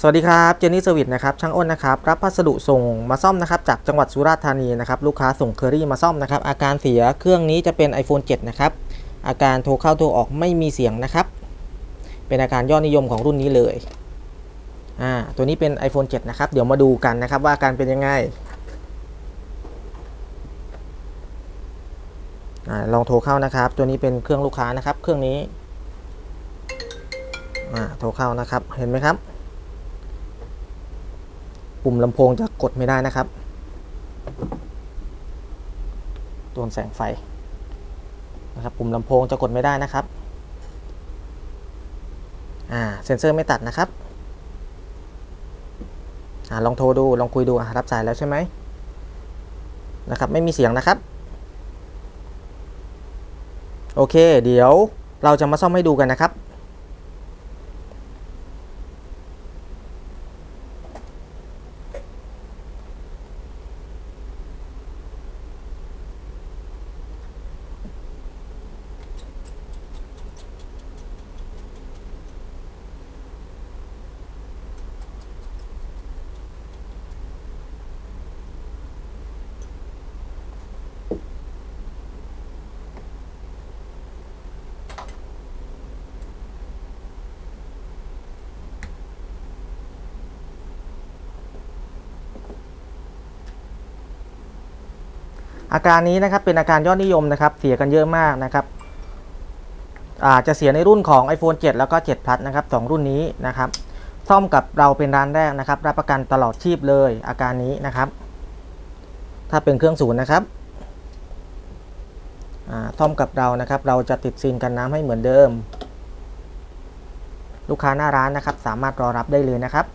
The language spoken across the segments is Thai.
สวัสดีครับเจนนี่สวิตนะครับช่างอ้นนะครับรับพัสดุส่งมาซ่อมนะครับจากจังหวัดสุราษฎร์ธานีนะครับลูกค้าส่งเคอรี่มาซ่อมนะครับอาการเสียเครื่องนี้จะเป็น iPhone 7 นะครับอาการโทรเข้าโทรออกไม่มีเสียงนะครับ เป็นอาการยอดนิยมของรุ่นนี้เลยอ่าตัวนี้เป็น iPhone 7 นะครับ เดี๋ยวมาดูกันนะครับว่าอาการเป็นยังไงอาลองโทรเข้านะครับ ตัวนี้เป็นเครื่องลูกค้านะครับ เครื่องนี้อ่าโทรเข้านะครับเห็นไหมครับ ปุ่มลำโพงจะกดไม่ได้นะครับโดนแสงไฟนะครับ ปุ่มลำโพงจะกดไม่ได้นะครับ อ่า เซ็นเซอร์ไม่ตัดนะครับ อ่า ลองโทรดู ลองคุยดูรับสายแล้วใช่ไหมนะครับ ไม่มีเสียงนะครับ โอเค เดี๋ยวเราจะมาซ่อมให้ดูกันนะครับ อาการนี้นะครับเป็นอาการยอดนิยมนะครับเสียกันเยอะมากนะครับอาจจะเสียในรุ่นของ iPhone 7 แล้วก็7 Plus นะครับสองรุ่นนี้นะครับซ่อมกับเราเป็นร้านแรกนะครับ รับประกันตลอดชีพเลยอาการนี้นะครับ ถ้าเป็นเครื่องศูนย์นะครับซ่อมกับเรานะครับ เราจะติดซีนกันน้ำให้เหมือนเดิม ลูกค้าหน้าร้านนะครับ สามารถรอรับได้เลยนะครับ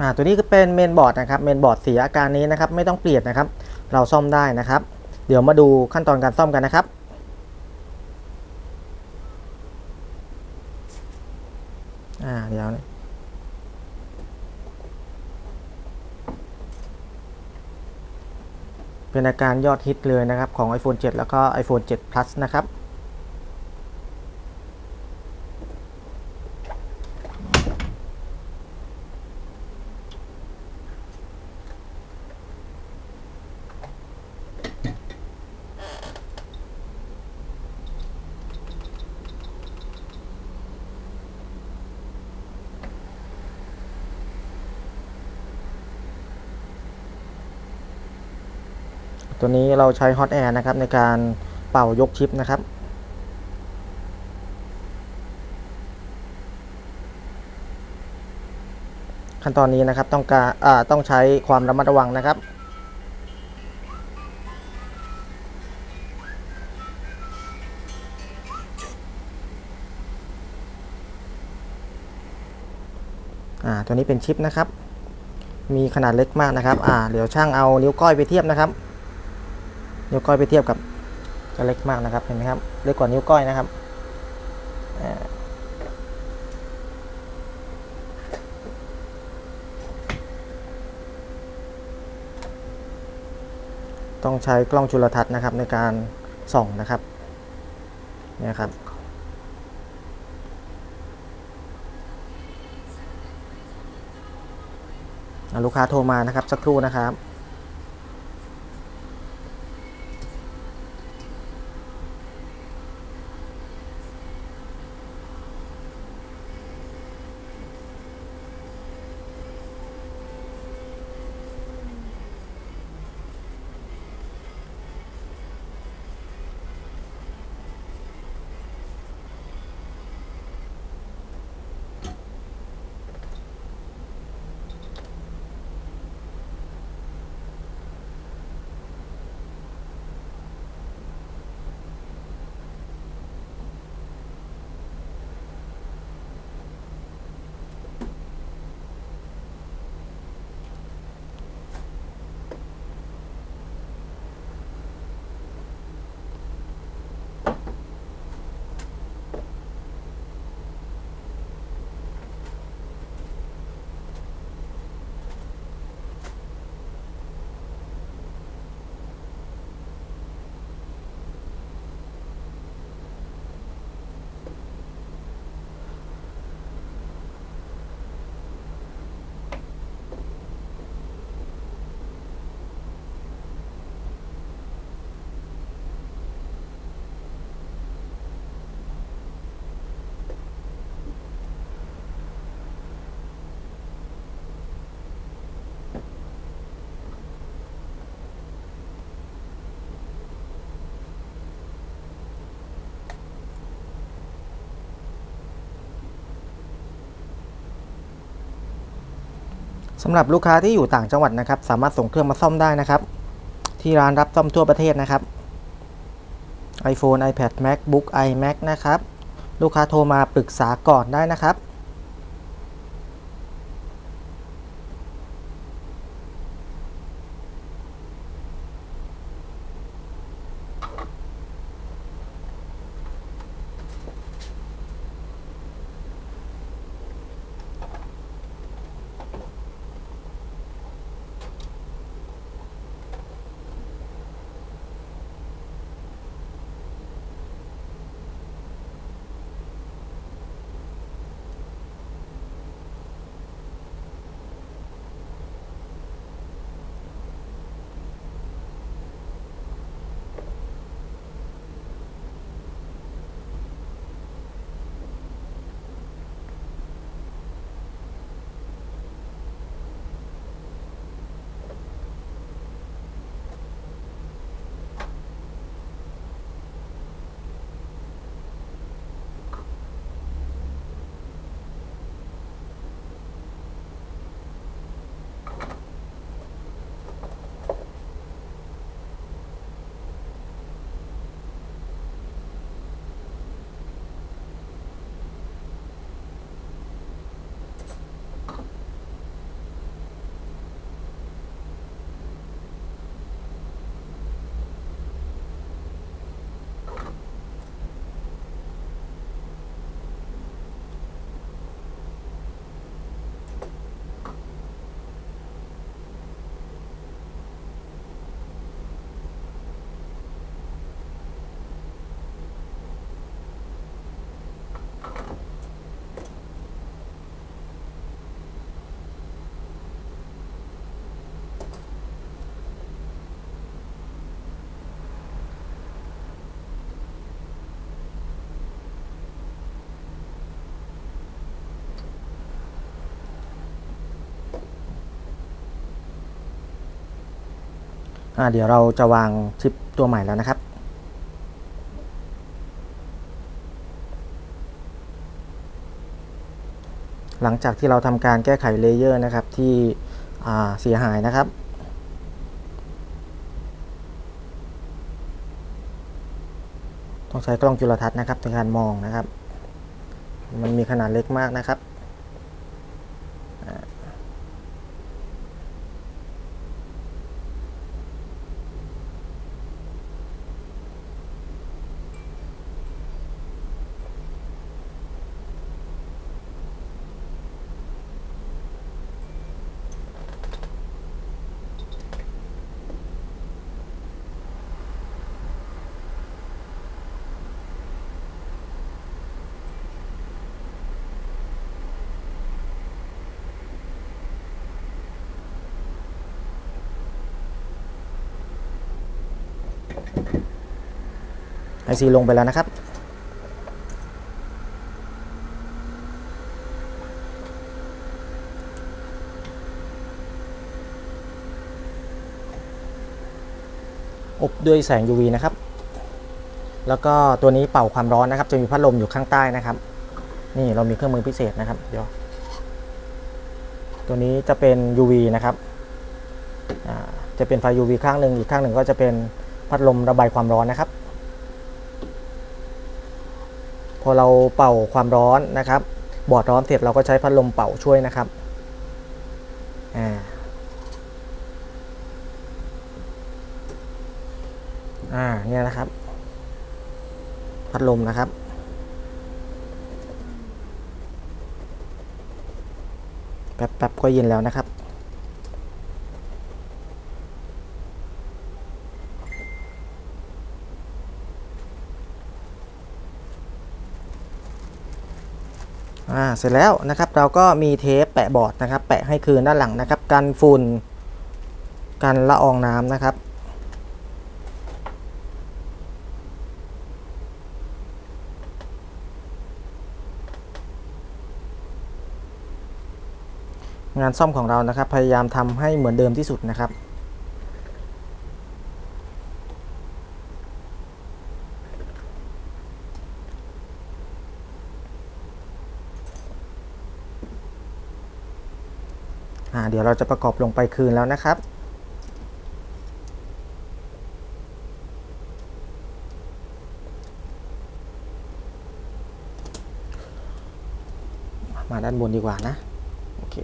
อ่าตัวนี้ก็เป็นเมนบอร์ดนะครับเมนบอร์ดเสียอาการนี้นะครับไม่ต้องเปลี่ยนนะครับ เราซ่อมได้นะครับ เดี๋ยวมาดูขั้นตอนการซ่อมกันนะครับอ่าเดี๋ยวนะเป็นอาการยอดฮิตเลยนะครับของ iPhone 7 แล้วก็ iPhone 7 Plus นะครับ ตัวนี้ เราใช้ฮอตแอร์นะครับในการเป่ายกชิปนะครับขั้นตอนนี้นะครับต้องการอ่าต้องใช้ความระมัดระวังนะครับอ่าตัวนี้เป็นชิปนะครับ มีขนาดเล็กมากนะครับ อ่า เดี๋ยวช่างเอานิ้วก้อยไปเทียบนะครับ นิ้วก้อยไปเทียบกับจะเล็กมากนะครับเห็นไหมครับเล็กกว่านิ้วก้อยนะครับต้องใช้กล้องจุลทรรศน์นะครับในการส่องนะครับเนี่ยครับลูกค้าโทรมานะครับสักครู่นะครับ สำหรับลูกค้าที่อยู่ต่างจังหวัดนะครับ สามารถส่งเครื่องมาซ่อมได้นะครับ ที่ร้านรับซ่อมทั่วประเทศนะครับ iPhone iPad MacBook iMac นะครับ ลูกค้าโทรมาปรึกษาก่อนได้นะครับ เดี๋ยวเราจะวางชิปตัวใหม่แล้วนะครับ หลังจากที่เราทำการแก้ไขเลเยอร์นะครับที่เสียหายนะครับต้องใช้กล้องจุลทรรศน์นะครับในการมองนะครับ มันมีขนาดเล็กมากนะครับ ไอซีลงไปแล้วนะครับ อบด้วยแสง UV นะครับ แล้วก็ตัวนี้เป่าความร้อนนะครับ จะมีพัดลมอยู่ข้างใต้นะครับ นี่เรามีเครื่องมือพิเศษนะครับ เดี๋ยว ตัวนี้จะเป็น UV นะครับ จะเป็นไฟ UV ข้างหนึ่งอีกข้างหนึ่งก็จะเป็น พัดลมระบายความร้อนนะครับ พอเราเป่าความร้อนนะครับ บอร์ดร้อนเสร็จเราก็ใช้พัดลมเป่าช่วยนะครับอ่าอ่าเนี่ยนะครับ พัดลมนะครับแป๊บๆก็เย็นแล้วนะครับ อ่าเสร็จแล้วนะครับเราก็มีเทปแปะบอร์ดนะครับ แปะให้คืนด้านหลังนะครับ กันฝุ่นกันละอองน้ำนะครับ งานซ่อมของเรานะครับ พยายามทำให้เหมือนเดิมที่สุดนะครับ เดี๋ยวเราจะประกอบลงไปคืนแล้วนะครับ มาด้านบนดีกว่านะ โอเค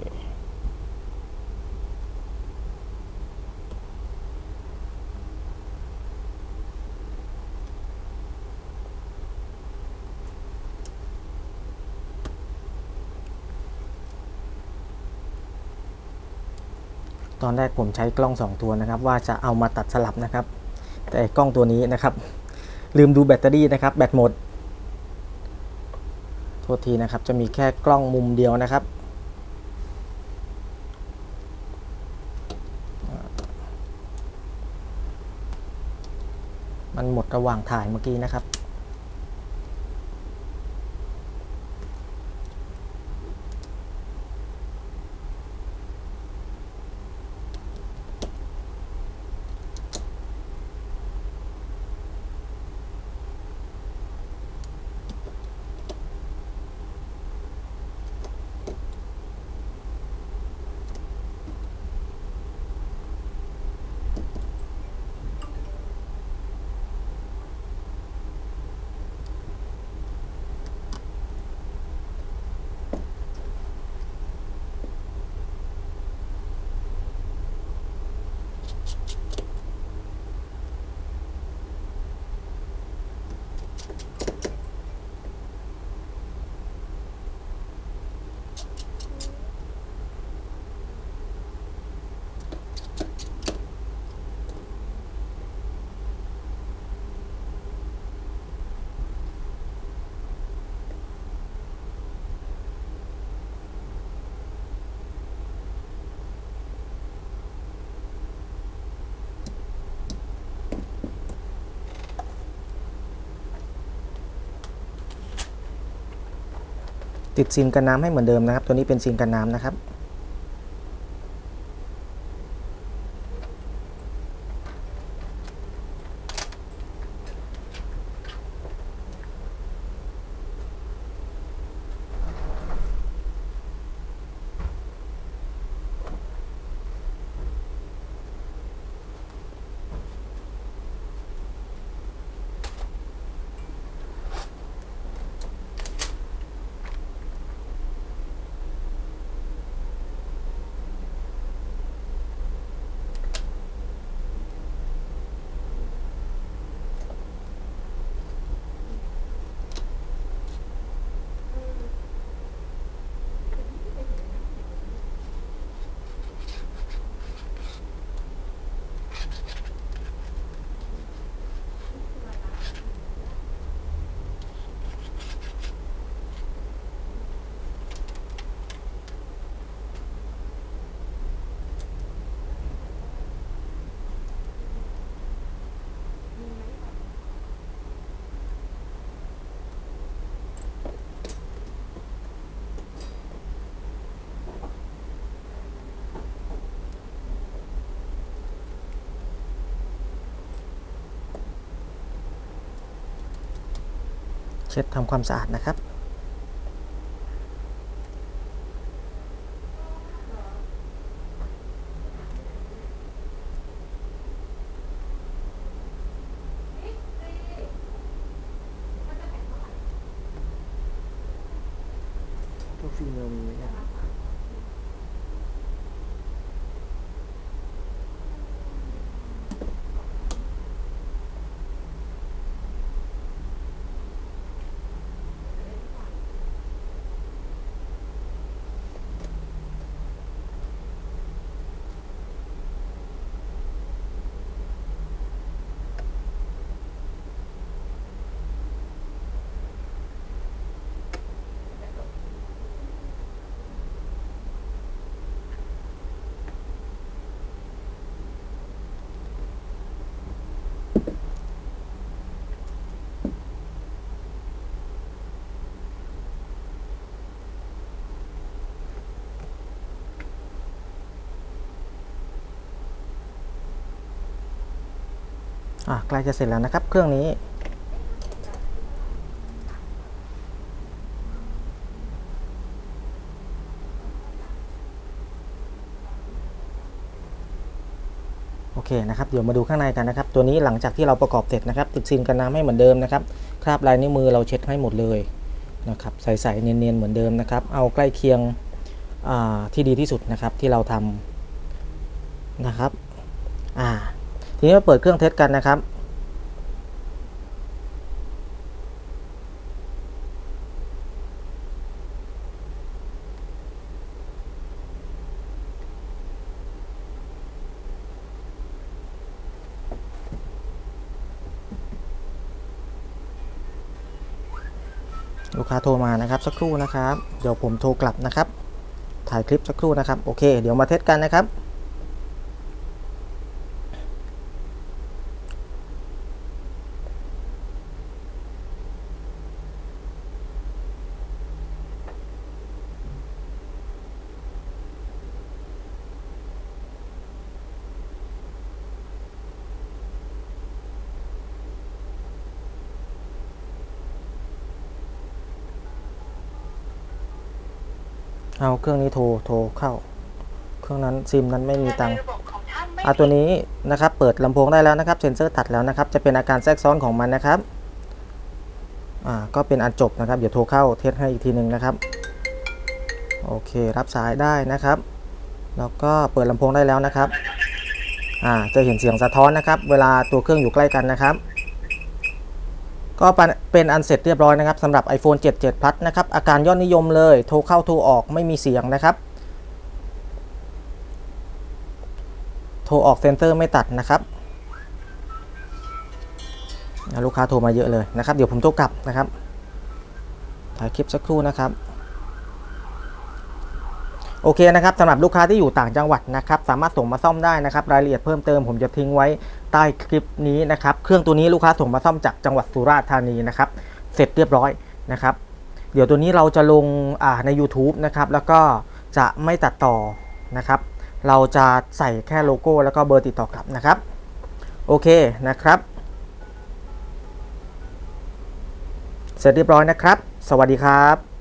ตอนแรกผมใช้กล้อง 2 ตัวนะครับ ว่าจะเอามาตัดสลับนะครับ แต่กล้องตัวนี้นะครับ ลืมดูแบตเตอรี่นะครับ แบตหมดโทษทีนะครับ จะมีแค่กล้องมุมเดียวนะครับมันหมดระหว่างถ่ายเมื่อกี้นะครับ ติดซีนกันน้ำให้เหมือนเดิมนะครับ ตัวนี้เป็นซีนกันน้ำนะครับ เช็ดทำความสะอาดนะครับพวกฟีเมลมีไหมครับ อะ ใกล้จะเสร็จแล้วนะครับ เครื่องนี้ เคนะครับเดี๋ยวมาดูข้างในกันนะครับ ตัวนี้หลังจากที่เราประกอบเสร็จนะครับ ติดซินกันน้ำให้เหมือนเดิมนะครับคราบลายนิ้วมือเราเช็ดให้หมดเลยนะครับใสๆเนียนๆเหมือนเดิมนะครับ เอาใกล้เคียงที่ดีที่สุดนะครับที่เราทำนะครับอ่าทีนี้มาเปิดเครื่องเทสกันนะครับ ลูกค้าโทรมานะครับสักครู่นะครับ เดี๋ยวผมโทรกลับนะครับ ถ่ายคลิปสักครู่นะครับ โอเค เดี๋ยวมาเทสกันนะครับ เอาเครื่องนี้โทรโทรเข้า เครื่องนั้นซิมนั้นไม่มีตังค์ระบบของท่านไม่อะตัวนี้นะครับเปิดลำโพงได้แล้วนะครับเซ็นเซอร์ตัดแล้วนะครับ จะเป็นอาการแทรกซ้อนของมันนะครับอ่าก็เป็นอันจบนะครับเดี๋ยวโทรเข้าเทสให้อีกทีหนึ่งนะครับโอเครับสายได้นะครับ แล้วก็เปิดลำโพงได้แล้วนะครับอ่าจะเห็นเสียงสะท้อนนะครับ เวลาตัวเครื่องอยู่ใกล้กันนะครับ ก็เป็นอันเสร็จเรียบร้อยนะครับสำหรับ iPhone 7 7 Plus นะครับ อาการยอดนิยมเลย โทรเข้าโทรออกไม่มีเสียงนะครับ โทรออกเซนเซอร์ไม่ตัดนะครับ ลูกค้าโทรมาเยอะเลยนะครับ เดี๋ยวผมโทรกลับนะครับ ถ่ายคลิปสักครู่นะครับ โอเคนะครับสำหรับลูกค้าที่อยู่ต่างจังหวัดนะครับสามารถส่งมาซ่อมได้นะครับรายละเอียดเพิ่มเติมผมจะทิ้งไว้ใต้คลิปนี้นะครับเครื่องตัวนี้ลูกค้าส่งมาซ่อมจากจังหวัดสุราษฎร์ธานีนะครับเสร็จเรียบร้อยนะครับเดี๋ยวตัวนี้เราจะลงใน YouTube นะครับแล้วก็จะไม่ตัดต่อนะครับเราจะใส่แค่โลโก้แล้วก็เบอร์ติดต่อกลับนะครับโอเคนะครับ เสร็จเรียบร้อยนะครับ สวัสดีครับ